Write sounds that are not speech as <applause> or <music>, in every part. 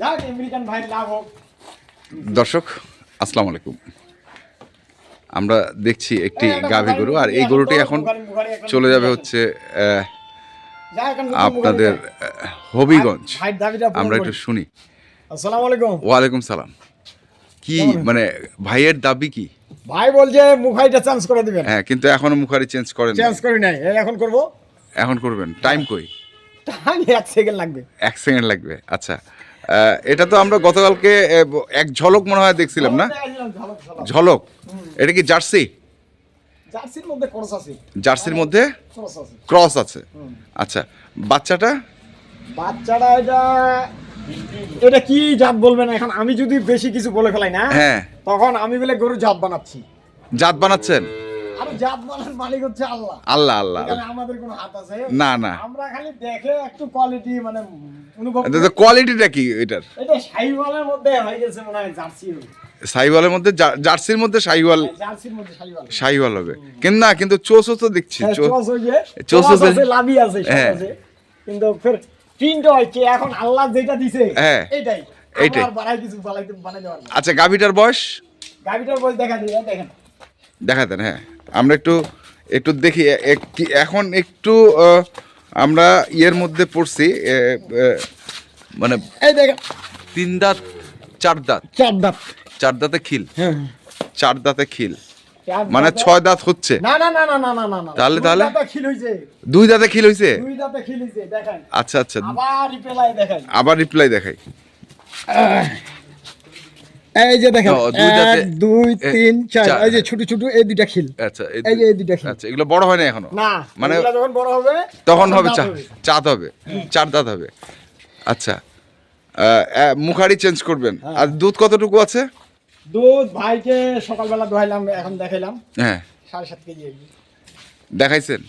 যাক আমেরিকান ভাই লাভ হোক। দর্শক আসসালামু আলাইকুম। আমরা দেখছি একটি গাভী গরু আর এই গরুটি এখন চলে যাবে হচ্ছে আপনাদের হবিগঞ্জ। আমরা একটু শুনি। আসসালামু আলাইকুম। ওয়ালাইকুম সালাম। কি মানে ভাইয়ের দাবি কি? ভাই বলছে মুখারিটা চেঞ্জ করে দিবেন। হ্যাঁ কিন্তু এখনও মুখারি চেঞ্জ করেন চেঞ্জ করি নাই। এখন করব? এখন করবেন। টাইম কই? টাইম এক সেকেন্ড লাগবে। এক সেকেন্ড লাগবে আচ্ছা। এটা তো আমরা গতকালকে এক ঝলক মনে হয় দেখছিলাম না? ঝলক, এটা কি জার্সি? জার্সির মধ্যে ক্রস আছে। জার্সির মধ্যে ক্রস আছে। ক্রস আছে। আচ্ছা বাচ্চাটা? বাচ্চাটা এটা এটা কি জাত বলবেন এখন? আমি যদি বেশি কিছু বলে ফেলাই না হ্যাঁ। তখন আমি বলে গরু জাত বানাচ্ছি। জাত বানাচ্ছেন? আর জাত বানার মালিক হচ্ছে আল্লাহ। আল্লাহ আল্লাহ। আমাদের কোনো হাত আছে? না, না। আমরা খালি দেখে একটু কোয়ালিটি মানে অনুভব কোয়ালিটিটা কি এটার? এটা মধ্যে হয়ে গেছে মনে হয় জার্সি সাইওয়ালের মধ্যে জার্সির মধ্যে সাইওয়াল জার্সির সাইওয়াল হবে। কিন্তু না কিন্তু তো দেখছি। হ্যাঁ, হয়ে চোষ চোষ আছে লাভি আছে হ্যাঁ। কিন্তু ফের প্রিন্ট হয় কি এখন আল্লাহ যেটা দিছে হ্যাঁ। এইটাই। এইটাই। বাড়াই কিছু বানাইতে বানাইতে পারব আচ্ছা গাভিটার বয়স? গাড়িটার বই দেখা দিই দেখেন। দেখাতেন হ্যাঁ। আমরা একটু একটু দেখি এখন একটু আমরা ইয়ের মধ্যে পড়ছি মানে তিন দাঁত চার দাঁত। চার দাঁত। চার দাঁতে খিল। চার দাঁতে খিল। মানে ছয় দাঁত হচ্ছে। তাহলে তাহলে? দুই দাঁতে খিল হয়েছে আচ্ছা আচ্ছা। আবার রিপ্লাই দেখাই। এই যে দেখেন দুই এক দুই তিন চার। এই যে ছোট ছোট এই দুইটা খিল আচ্ছা এই যে এই দুইটা খিল। আচ্ছা এগুলো বড় হয় না এখনও না মানে যখন বড় হবে তখন হবে চা চাঁদ হবে চার দাঁত হবে আচ্ছা মুখারি চেঞ্জ করবেন হ্যাঁ। আর দুধ কতটুকু আছে দুধ ভাইকে সকালবেলা দোহাইলাম এখন দেখাইলাম হ্যাঁ সাড়ে সাত কেজি। দেখাইছেন?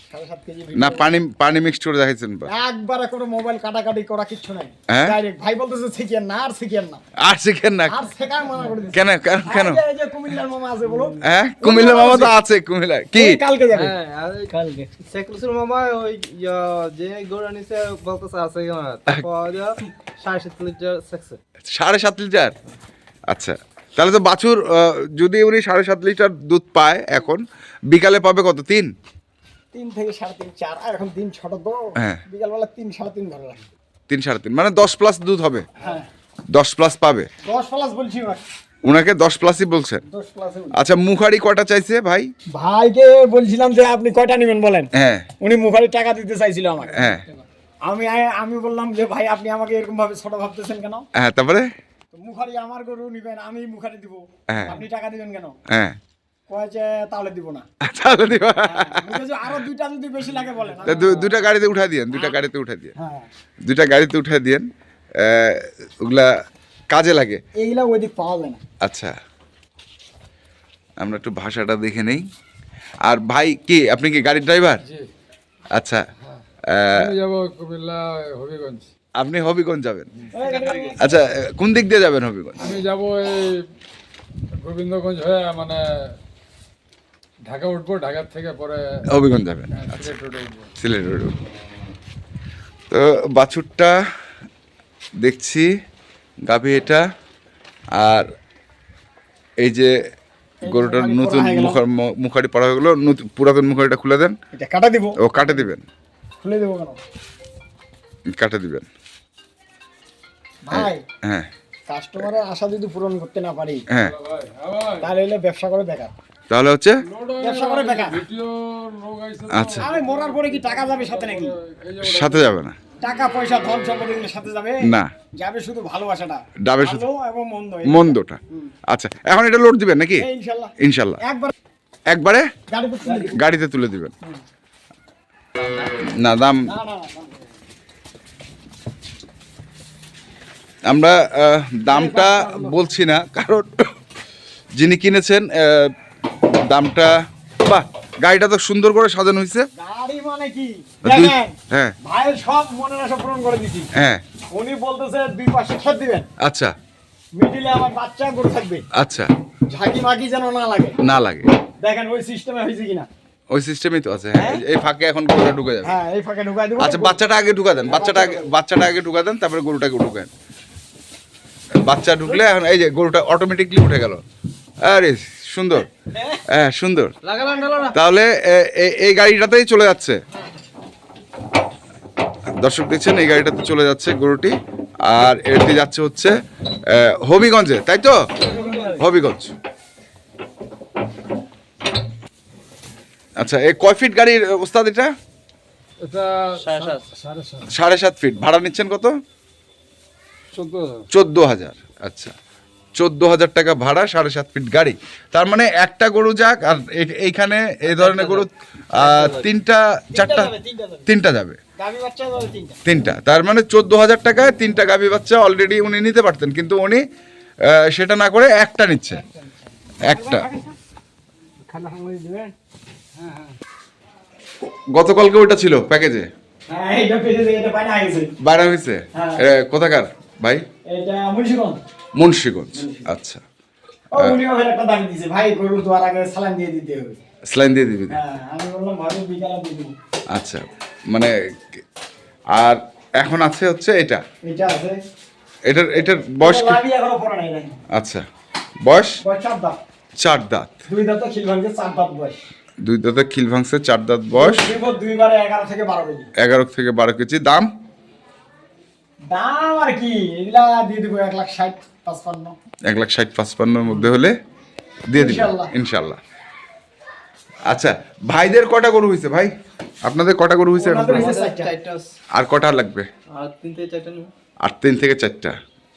না পানি পানি মিক্সড করে দেখাইছেন বা? একবারে কোনো মোবাইল কাটাকাটি করা কিচ্ছু নাই। হ্যাঁ? ডাইরেক্ট ভাই বলতেছে শিখিয়েন না আর শিখিয়েন না। আর শিখেন না? আর শেখার মানা করে কেন কেন কেন? এই যে- কুমিল্লার মামা আছে বলো হ্যাঁ? কুমিল্লা মামা তো আছে। কুমিল্লা। কি? কালকে যাবে। হ্যাঁ কালকে। শেখরুসুর মামা ওই যে গরু আনিছে বলতেছে আছে কেমন তারপর সাড়ে সাত লিটার সেকছে সাড়ে সাত লিটার? আচ্ছা। তাহলে তো বাছুর যদি উনি সাড়ে সাত লিটার দুধ পায় এখন বিকালে পাবে কত? তিন? তিন থেকে সাড়ে তিন চার আর এখন দিন ছোট তো হ্যাঁ। বিকালবেলা তিন সাড়ে তিন ধরে রাখি। তিন সাড়ে তিন মানে দশ প্লাস দুধ হবে? হ্যাঁ। দশ প্লাস পাবে? দশ প্লাস বলছি উনাকে দশ প্লাসই বলছেন? আচ্ছা মুখারি কটা চাইছে ভাই? ভাইকে বলছিলাম যে আপনি কয়টা নেবেন বলেন? হ্যাঁ। উনি মুখারি টাকা দিতে চাইছিল আমাকে। হ্যাঁ। আমি আমি বললাম যে ভাই আপনি আমাকে এরকম ভাবে ছোট ভাবতেছেন কেন? হ্যাঁ তারপরে? মুখারি আমার গরু নিবেন আমি মুখারি দিব। হ্যাঁ। আপনি টাকা দিবেন কেন? হ্যাঁ। তাহলে দিব না। <laughs> তাহলে দিবা আরও দুইটা যদি বেশি লাগে বলেন তা দু- দুটা গাড়িতে উঠা দিয়েন দুটা গাড়িতে উঠা দিয়ে হ্যাঁ। দুটা গাড়িতে উঠা দিয়েন ওগুলা কাজে লাগে। এইগুলা ওইদিক পাওয়া যায় না। আচ্ছা আমরা একটু ভাষাটা দেখে নেই। আর ভাই কি আপনি কি গাড়ির ড্রাইভার? আচ্ছা হবিগঞ্জ। আপনি হবিগঞ্জ যাবেন? আচ্ছা কোন দিক দিয়ে যাবেন হবিগঞ্জ? আমি যাব এই গোবিন্দগঞ্জ হয়ে মানে ঢাকা উঠবো ঢাকার থেকে পরে হবিগঞ্জ যাবেন। হ্যাঁ, সিলেট রোডে তো বাছুরটা দেখছি গাভী এটা আর এই যে গরুটার নতুন হয়ে মুখার পড়া হয়ে গেলো পুরাতন মুখারিটা খুলে দেন। এটা কাটা দিব? ও কাটে দিবেন। খুলে দেবো কেন? কাটে দিবেন। ভাই হ্যাঁ। কাস্টমারের আশা যদি পূরণ করতে না পারি হ্যাঁ। ভাই তাহলে হলে ব্যবসা করে বেকার তাহলে হচ্ছে। আচ্ছা। আমি মরার পরে কি টাকা যাবে সাথে নাকি? সাথে যাবে না। টাকা পয়সা ধন সম্পদ এগুলো সাথে যাবে? না। যাবে শুধু ভালোবাসাটা। যাবে শুধু- এবং মন্দ মন্দটা। আচ্ছা এখন এটা লোড দিবেন নাকি? ইনশাল্লাহ। ইনশাল্লাহ। একবার একবারে? গাড়িতে তুলে দিবেন। না দাম আমরা দামটা বলছি না কারণ যিনি কিনেছেন আহ, দামটা বাহ গাড়িটা তো সুন্দর করে সাজানো হয়েছে। গাড়ি মানে কি? হ্যাঁ। ভাইয়ের সব মনের আশা পূরণ করে দিচ্ছি হ্যাঁ। উনি বলতেছে দুই পাশে খেত দিবেন। আচ্ছা। মিডিলে আমার বাচ্চা গরু থাকবে। আচ্ছা। ঝাঁকি মাকি যেন না লাগে। না লাগে। দেখেন ওই সিস্টেমে হয়েছে কিনা? ওই সিস্টেমই তো আছে হ্যাঁ। এই ফাঁকে এখন গরুটা ঢুকে যাবে। হ্যাঁ এই ফাঁকে ঢুকাই দেবো। আচ্ছা বাচ্চাটা আগে ঢুকা দেন। বাচ্চাটা আগে বাচ্চাটা আগে ঢুকা দেন তারপরে গরুটাকে ঢুকান বাচ্চা ঢুকলে এখন এই যে গরুটা অটোমেটিকলি উঠে গেল। আরে সুন্দর। হ্যাঁ সুন্দর। তাহলে এই গাড়িটাতেই চলে যাচ্ছে। দর্শক দেখছেন এই গাড়িটাতে চলে যাচ্ছে গরুটি। আর এটি যাচ্ছে হচ্ছে হবিগঞ্জে তাই তো? হবিগঞ্জ। আচ্ছা এই কয় ফিট গাড়ির ওস্তাদ এটা? এটা সাড়ে সাত। ফিট। ভাড়া নিচ্ছেন কত? চোদ্দ হাজার। আচ্ছা। চোদ্দ হাজার টাকা ভাড়া সাড়ে সাত ফিট গাড়ি। তার মানে একটা গরু যাক আর এইখানে এই ধরনের গরু তিনটা চারটা তিনটা যাবে তিনটা তিনটা তার মানে চোদ্দ হাজার টাকায় তিনটা গাভী বাচ্চা অলরেডি উনি নিতে পারতেন কিন্তু উনি সেটা না করে একটা নিচ্ছে। একটা। গতকালকে ওইটা ছিল প্যাকেজে? হ্যাঁ বাইরে হয়েছে। হ্যাঁ। কোথাকার? ভাই? এটা মুন্সিগঞ্জ। মুন্সিগঞ্জ আচ্ছা। দিয়ে দিবি? হ্যাঁ আচ্ছা মানে আর এখন আছে হচ্ছে এটা? এটা এটার এটার বয়স আচ্ছা বয়স? চার দাঁত। দুই দাঁত খিল ভাঙছে চার দাঁত বয়স। দুই দাঁতে খিল ভাঙছে চার দাঁত বয়স। এগারো থেকে বারো কেজি। এগারো থেকে বারো কেজি। দাম? দাম আর কি এগুলা দিয়ে দিব এক লাখ ষাট। এক লাখ ষাট পাঁচপান্নর মধ্যে হলে দিয়ে ইনশাল্লাহ। আচ্ছা ভাইদের কটা গরু হয়েছে ভাই? আপনাদের কটা গরু হয়েছে। আর কটা লাগবে? আর তিন থেকে চারটা নিব। আর তিন থেকে চারটা।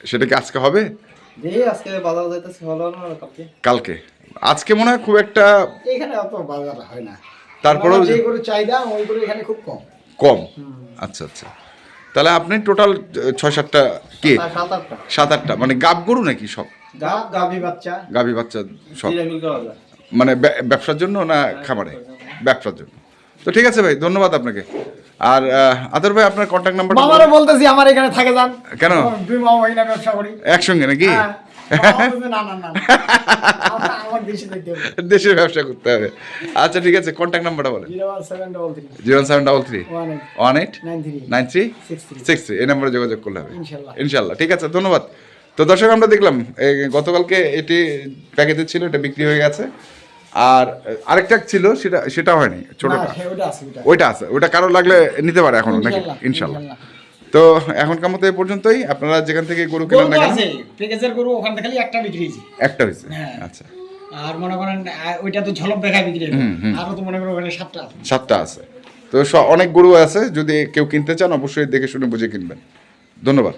সেটা কি আজকে হবে? কালকে? আজকে মনে হয় খুব একটা এখানে অত বাজার হয় না। তারপরেও যে গরু চাহিদা ওই গরু এখানে খুব কম। কম। আচ্ছা আচ্ছা। তাহলে আপনি টোটাল ছয় সাতটা কে? সাত আটটা। মানে গাব গরু নাকি সব? গাভী বাচ্চা। গাভী বাচ্চা সব। মানে ব্যবসার জন্য না খামারে? ব্যবসার জন্য। তো ঠিক আছে ভাই ধন্যবাদ আপনাকে। আর আদার ভাই আপনার কন্ট্যাক্ট নাম্বার বলতেছি আমার এখানে থাকে যান। কেন? দুই মামা ব্যবসা করি। একসঙ্গে নাকি? <laughs> দেশের ব্যবসা করতে হবে। আচ্ছা ঠিক আছে কন্ট্যাক্ট নাম্বারটা বলেন। Zero one seven double three. One eight nine three six three এই নাম্বারে যোগাযোগ করলে হবে। ইনশাল্লাহ। ঠিক আছে ধন্যবাদ। তো দর্শক আমরা দেখলাম গতকালকে এটি প্যাকেজে ছিল এটা বিক্রি হয়ে গেছে। আর আরেকটা ছিল সেটা সেটা হয়নি ছোটটা। ওইটা আছে ওইটা কারও লাগলে নিতে পারে এখন নাকি? ইনশাল্লাহ। তো এখনকার মতো এই পর্যন্তই। আপনারা যেখান থেকে গরু কেনেন না কেন আছে প্যাকেজের গরু ওখান থেকে খালি একটা বিক্রি হয়েছে। একটা হয়েছে? হ্যাঁ। আচ্ছা। আর মনে করেন ওইটা তো ঝলক দেখা বিক্রি। আরও তো মনে করেন ওখানে সাতটা আছে। সাতটা আছে। তো অনেক গরু আছে যদি কেউ কিনতে চান অবশ্যই দেখে শুনে বুঝে কিনবেন। ধন্যবাদ।